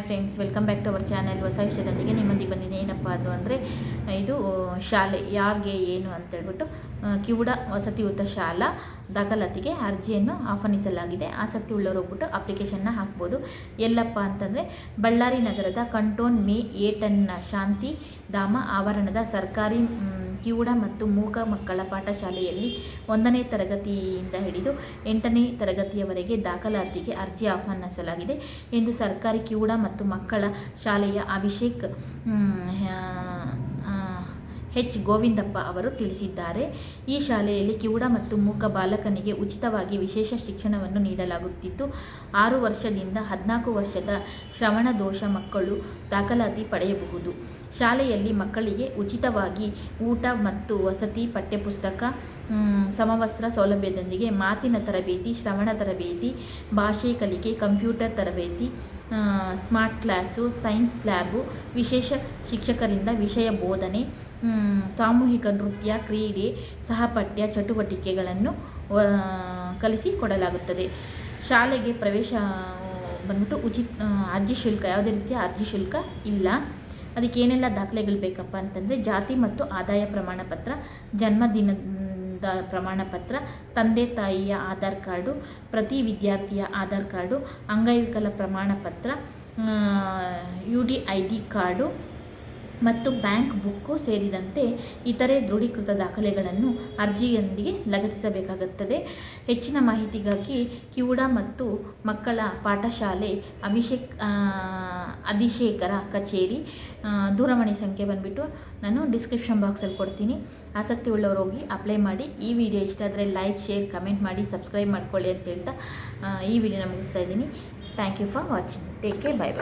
Hi friends welcome back to our channel ಹೊಸ ವಿಷಯದೊಂದಿಗೆ ನಿಮ್ಮೊಂದಿಗೆ ಬಂದಿದೆ ಏನಪ್ಪ ಅದು ಅಂದರೆ, ಇದು ಶಾಲೆ, ಯಾರಿಗೆ ಏನು ಅಂತೇಳ್ಬಿಟ್ಟು ಕಿವುಡ ವಸತಿಯುತ ಶಾಲಾ ದಾಖಲಾತಿಗೆ ಅರ್ಜಿಯನ್ನು ಆಹ್ವಾನಿಸಲಾಗಿದೆ. ಆಸಕ್ತಿ ಉಳ್ಳವರು ಹೋಗ್ಬಿಟ್ಟು ಅಪ್ಲಿಕೇಶನ್ನ ಹಾಕ್ಬೋದು. ಎಲ್ಲಪ್ಪ ಅಂತಂದರೆ, ಬಳ್ಳಾರಿ ನಗರದ ಕಂಟೋನ್ ಮೇ ಏಟನ್ನ ಶಾಂತಿ ಧಾಮ ಆವರಣದ ಸರ್ಕಾರಿ ಕಿವುಡ ಮತ್ತು ಮೂಕ ಮಕ್ಕಳ ಪಾಠಶಾಲೆಯಲ್ಲಿ ಒಂದನೇ ತರಗತಿಯಿಂದ ಹಿಡಿದು ಎಂಟನೇ ತರಗತಿಯವರೆಗೆ ದಾಖಲಾತಿಗೆ ಅರ್ಜಿ ಆಹ್ವಾನಿಸಲಾಗಿದೆ ಎಂದು ಸರ್ಕಾರಿ ಕಿವುಡ ಮತ್ತು ಮಕ್ಕಳ ಶಾಲೆಯ ಅಭಿಷೇಕ್ ಹೆಚ್ ಗೋವಿಂದಪ್ಪ ಅವರು ತಿಳಿಸಿದ್ದಾರೆ. ಈ ಶಾಲೆಯಲ್ಲಿ ಕಿವುಡ ಮತ್ತು ಮೂಕ ಬಾಲಕನಿಗೆ ಉಚಿತವಾಗಿ ವಿಶೇಷ ಶಿಕ್ಷಣವನ್ನು ನೀಡಲಾಗುತ್ತಿದ್ದು ಆರು ವರ್ಷದಿಂದ ಹದಿನಾಲ್ಕು ವರ್ಷದ ಶ್ರವಣ ದೋಷ ಮಕ್ಕಳು ದಾಖಲಾತಿ ಪಡೆಯಬಹುದು. ಶಾಲೆಯಲ್ಲಿ ಮಕ್ಕಳಿಗೆ ಉಚಿತವಾಗಿ ಊಟ ಮತ್ತು ವಸತಿ ಪಠ್ಯಪುಸ್ತಕ ಸಮವಸ್ತ್ರ ಸೌಲಭ್ಯದೊಂದಿಗೆ ಮಾತಿನ ತರಬೇತಿ, ಶ್ರವಣ ತರಬೇತಿ, ಭಾಷೆ ಕಲಿಕೆ, ಕಂಪ್ಯೂಟರ್ ತರಬೇತಿ ಸ್ಮಾರ್ಟ್ ಕ್ಲಾಸು, ಸೈನ್ಸ್ ಲ್ಯಾಬು, ವಿಶೇಷ ಶಿಕ್ಷಕರಿಂದ ವಿಷಯ ಬೋಧನೆ ಸಾಮೂಹಿಕ ನೃತ್ಯ, ಕ್ರೀಡೆ, ಸಹಪಠ್ಯ, ಚಟುವಟಿಕೆಗಳನ್ನು ವ- ಕಲಿಸಿಕೊಡಲಾಗುತ್ತದೆ ಶಾಲೆಗೆ ಪ್ರವೇಶ ಬಂದ್ಬಿಟ್ಟು ಉಚಿತ ಅರ್ಜಿ ಶುಲ್ಕ, ಯಾವುದೇ ರೀತಿಯ ಅರ್ಜಿ ಶುಲ್ಕ ಇಲ್ಲ. ಅದಕ್ಕೆ ಏನೆಲ್ಲ ದಾಖಲೆಗಳು ಬೇಕಪ್ಪ ಅಂತಂದರೆ ಜಾತಿ ಮತ್ತು ಆದಾಯ ಪ್ರಮಾಣ ಪತ್ರ ಜನ್ಮದಿನದ ಪ್ರಮಾಣ ಪತ್ರ, ತಂದೆ ತಾಯಿಯ ಆಧಾರ್ ಕಾರ್ಡು, ಪ್ರತಿ ವಿದ್ಯಾರ್ಥಿಯ ಆಧಾರ್ ಕಾರ್ಡು, ಅಂಗವಿಕಲ ಪ್ರಮಾಣ ಪತ್ರ U D I D card ಮತ್ತು ಬ್ಯಾಂಕ್ ಬುಕ್ಕು ಸೇರಿದಂತೆ ಇತರೆ ದೃಢೀಕೃತ ದಾಖಲೆಗಳನ್ನು ಅರ್ಜಿಯೊಂದಿಗೆ ಲಗತ್ತಿಸಬೇಕಾಗುತ್ತದೆ. ಹೆಚ್ಚಿನ ಮಾಹಿತಿಗಾಗಿ ಕಿವುಡ ಮತ್ತು ಮಕ್ಕಳ ಪಾಠಶಾಲೆ ಅಭಿಷೇಕ್ ಅಭಿಷೇಕರ ಕಚೇರಿ ದೂರವಾಣಿ ಸಂಖ್ಯೆ ಬಂದುಬಿಟ್ಟು ನಾನು ಡಿಸ್ಕ್ರಿಪ್ಷನ್ ಬಾಕ್ಸಲ್ಲಿ ಕೊಡ್ತೀನಿ. ಆಸಕ್ತಿ ಉಳ್ಳವರು ಹೋಗಿ ಅಪ್ಲೈ ಮಾಡಿ. ಈ ವಿಡಿಯೋ ಇಷ್ಟ ಆದರೆ ಲೈಕ್, ಶೇರ್, ಕಮೆಂಟ್ ಮಾಡಿ, ಸಬ್ಸ್ಕ್ರೈಬ್ ಮಾಡ್ಕೊಳ್ಳಿ ಅಂತ ಹೇಳ್ತಾ ಈ ವಿಡಿಯೋ ಮುಗಿಸ್ತಾ ಇದ್ದೀನಿ. Thank you for watching. Take care. Bye bye